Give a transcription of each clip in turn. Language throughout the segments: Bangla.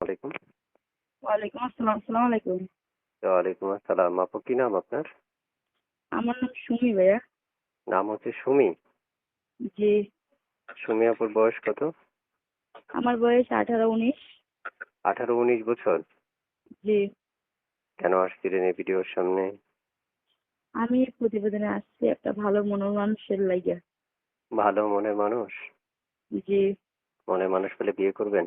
আলাইকুম। ওয়ালাইকুম আসসালাম আসসালামু আলাইকুম। ওয়ালাইকুম আসসালাম। আপু কি নাম আপনার? আমার নাম সুমি ভাইয়া। নাম হচ্ছে সুমি। জি। সুমি আপুর বয়স কত? আমার বয়স আঠারো উনিশ। আঠারো উনিশ বছর? জি। কেন আসছিলেন এই ভিডিওর সামনে? আমি প্রতিবেদনে আসছি একটা ভালো মনের মানুষের লাগিয়া ভালো মনের মানুষ? জি। মনের মানুষ পেলে বিয়ে করবেন?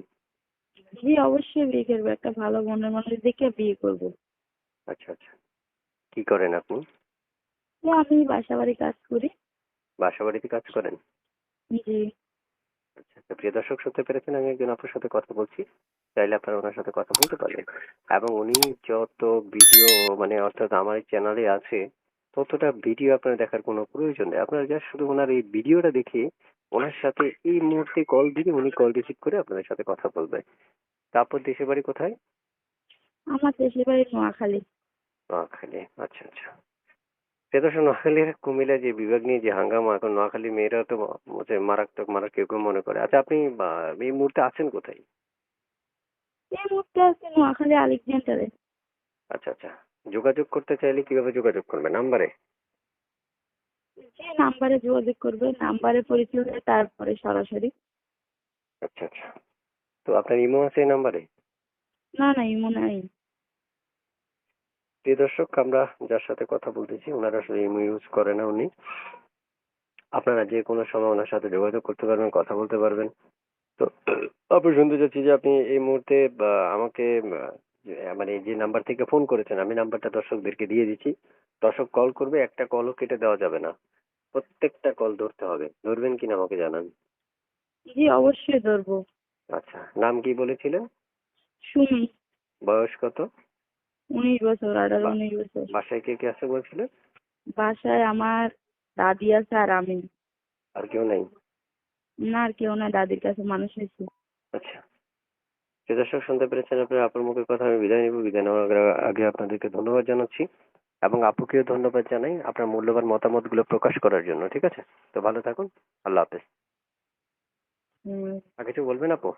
জি অবশ্যই বিয়ে করব। একটা ভালো মনের মানুষ দেখে বিয়ে করব। আচ্ছা আচ্ছা। কি করেন আপনি? আমি বাসা বাড়ি কাজ করি। বাসা বাড়িতে কাজ করেন? জি। আচ্ছা আচ্ছা প্রিয় দর্শক শুনতে পেরেছেন আমি একজন আপনার সাথে কথা বলছি। চাইলে আপনারা ওনার সাথে কথা বলতে পারবেন। এবং উনি যত ভিডিও মানে অর্থাৎ আমার চ্যানেলে আছে ততটা ভিডিও আপনার দেখার কোনো প্রয়োজন নেই। আপনার জাস্ট শুধু ওনার এই ভিডিওটা দেখে ওনার সাথে এই মুহূর্তে কল দিলে উনি কল রিসিভ করে আপনাদের সাথে কথা বলবে। তারপর দেশের বাড়ি কোথায়? আমার দেশের বাড়ি নোয়াখালী। নোয়াখালী আচ্ছা আচ্ছা। সে তো নোয়াখালীর কুমিল্লা যে বিভাগ নিয়ে যে হাঙ্গামা এখন নোয়াখালী মেয়েরা তো মারাত্মক মারা কেউ কেউ মনে করে। আচ্ছা আপনি এই মুহূর্তে আছেন কোথায়? এই মুহূর্তে আছে নোয়াখালী আলেকজান্ডারে। আচ্ছা আচ্ছা। যোগাযোগ করতে চাইলে কীভাবে যোগাযোগ করবে? নাম্বারে? যে নাম্বারে যোগাযোগ করবে নাম্বারে পরিচয় হলে তারপরে সরাসরি। আচ্ছা আচ্ছা। তো আপনার ইমো আছে এই নাম্বারে? না না মনে নাই। প্রিয় দর্শক আমরা যার সাথে কথা বলতেছি ওনারা আসলে ইমো ইউজ করে না উনি। আপনারা যে কোনো সময় ওনার সাথে যোগাযোগ করতে পারবেন কথা বলতে পারবেন। তো আপনি শুনতে চাচ্ছি যে আপনি এই মুহূর্তে আমাকে মানে যে নাম্বার থেকে ফোন করেছেন আমি নাম্বারটা দর্শকদেরকে দিয়ে দিচ্ছি। দর্শক কল করবে একটা কলও কেটে দেওয়া যাবে না। প্রত্যেকটা কল ধরতে হবে। ধরবেন কিনা আমাকে জানান। জি অবশ্যই ধরবো। আচ্ছা নাম কি বলেছিলেন সুমি। বয়স কত? উনিশ বছর আঠারো উনিশ বছর। বাসায় কে কে আছে বলছিলেন বাসায় আমার দাদি আছে আর আমি। আর কেউ নেই? না আর কেউ না দাদির কাছে মানুষ হয়েছে। আচ্ছা। প্রিয় দর্শক শুনতে পেরেছেন আপনার আপুর মুখের কথা আমি বিদায় নিব। বিদায় নেওয়ার আগে- আপনাদেরকে ধন্যবাদ জানাচ্ছি এবং আপুকেও ধন্যবাদ জানাই আপনার মূল্যবান মতামতগুলো প্রকাশ করার জন্য ঠিক আছে? তো ভালো থাকুন আল্লাহ হাফেজ। আর কিছু বলবেন আপু?